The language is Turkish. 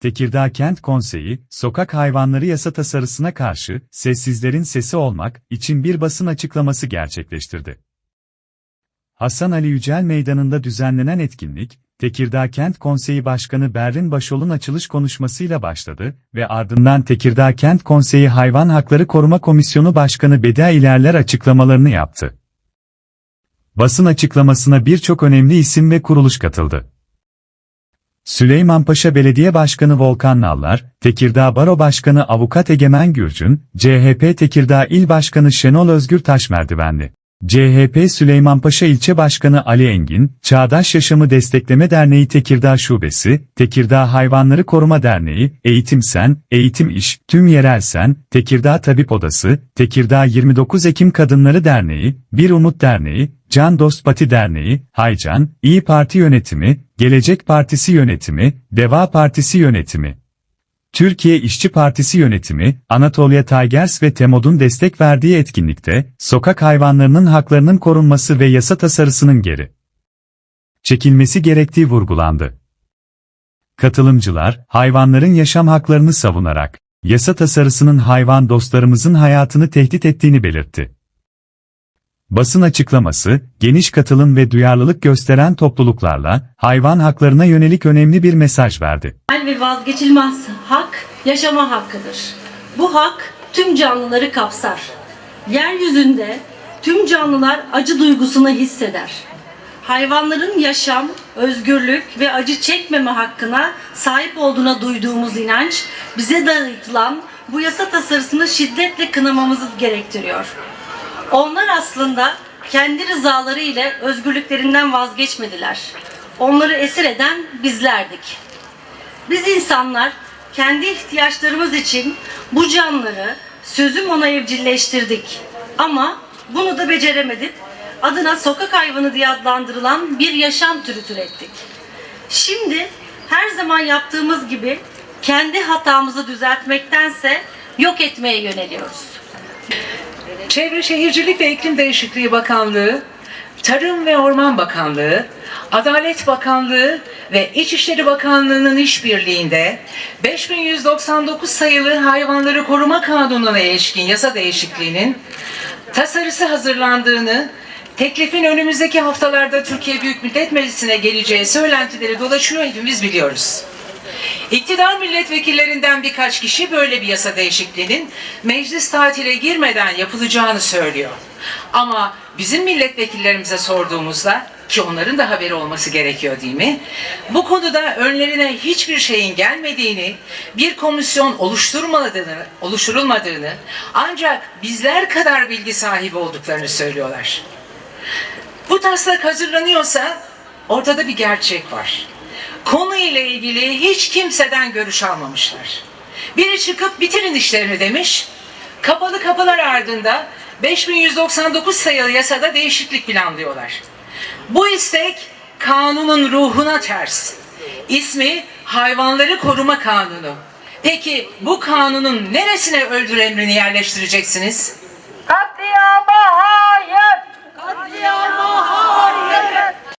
Tekirdağ Kent Konseyi, sokak hayvanları yasa tasarısına karşı, sessizlerin sesi olmak için bir basın açıklaması gerçekleştirdi. Hasan Ali Yücel Meydanı'nda düzenlenen etkinlik, Tekirdağ Kent Konseyi Başkanı Berrin Başol'un açılış konuşmasıyla başladı ve ardından Tekirdağ Kent Konseyi Hayvan Hakları Koruma Komisyonu Başkanı Bedia İlerler açıklamalarını yaptı. Basın açıklamasına birçok önemli isim ve kuruluş katıldı. Süleymanpaşa Belediye Başkanı Volkan Nallar, Tekirdağ Baro Başkanı Avukat Egemen Gürcün, CHP Tekirdağ İl Başkanı Şenol Özgür Taşmerdivenli, CHP Süleymanpaşa İlçe Başkanı Ali Engin, Çağdaş Yaşamı Destekleme Derneği Tekirdağ Şubesi, Tekirdağ Hayvanları Koruma Derneği, Eğitim Sen, Eğitim İş, Tüm Yerel Sen, Tekirdağ Tabip Odası, Tekirdağ 29 Ekim Kadınları Derneği, Bir Umut Derneği, Can Dost Pati Derneği, Haycan, İyi Parti Yönetimi, Gelecek Partisi Yönetimi, Deva Partisi Yönetimi, Türkiye İşçi Partisi yönetimi, Anatolia Tigers ve Temod'un destek verdiği etkinlikte, sokak hayvanlarının haklarının korunması ve yasa tasarısının geri çekilmesi gerektiği vurgulandı. Katılımcılar, hayvanların yaşam haklarını savunarak, yasa tasarısının hayvan dostlarımızın hayatını tehdit ettiğini belirtti. Basın açıklaması, geniş katılım ve duyarlılık gösteren topluluklarla, hayvan haklarına yönelik önemli bir mesaj verdi. ve vazgeçilmez hak yaşama hakkıdır. Bu hak tüm canlıları kapsar. Yeryüzünde tüm canlılar acı duygusunu hisseder. Hayvanların yaşam, özgürlük ve acı çekmeme hakkına sahip olduğuna duyduğumuz inanç bize dayatılan bu yasa tasarısını şiddetle kınamamızı gerektiriyor. Onlar aslında kendi rızaları ile özgürlüklerinden vazgeçmediler. Onları esir eden bizlerdik. Biz insanlar kendi ihtiyaçlarımız için bu canlıları sözüm ona evcilleştirdik. Ama bunu da beceremedik. Adına sokak hayvanı diye adlandırılan bir yaşam türü türettik. Şimdi her zaman yaptığımız gibi kendi hatamızı düzeltmektense yok etmeye yöneliyoruz. Çevre Şehircilik ve İklim Değişikliği Bakanlığı, Tarım ve Orman Bakanlığı, Adalet Bakanlığı ve İçişleri Bakanlığı'nın işbirliğinde 5199 sayılı Hayvanları Koruma Kanunu'na ilişkin yasa değişikliğinin tasarısı hazırlandığını, teklifin önümüzdeki haftalarda Türkiye Büyük Millet Meclisi'ne geleceği söylentileri dolaşıyor hepimiz biliyoruz. İktidar milletvekillerinden birkaç kişi böyle bir yasa değişikliğinin meclis tatile girmeden yapılacağını söylüyor. Ama bizim milletvekillerimize sorduğumuzda ki onların da haberi olması gerekiyor değil mi? Bu konuda önlerine hiçbir şeyin gelmediğini, bir komisyon oluşturmadığını, oluşturulmadığını ancak bizler kadar bilgi sahibi olduklarını söylüyorlar. Bu taslak hazırlanıyorsa ortada bir gerçek var. Konu ile ilgili hiç kimseden görüş almamışlar. Biri çıkıp bitirin işlerini demiş. Kapalı kapılar ardında 5199 sayılı yasada değişiklik planlıyorlar. Bu istek kanunun ruhuna ters. İsmi Hayvanları Koruma Kanunu. Peki bu kanunun neresine öldür emrini yerleştireceksiniz?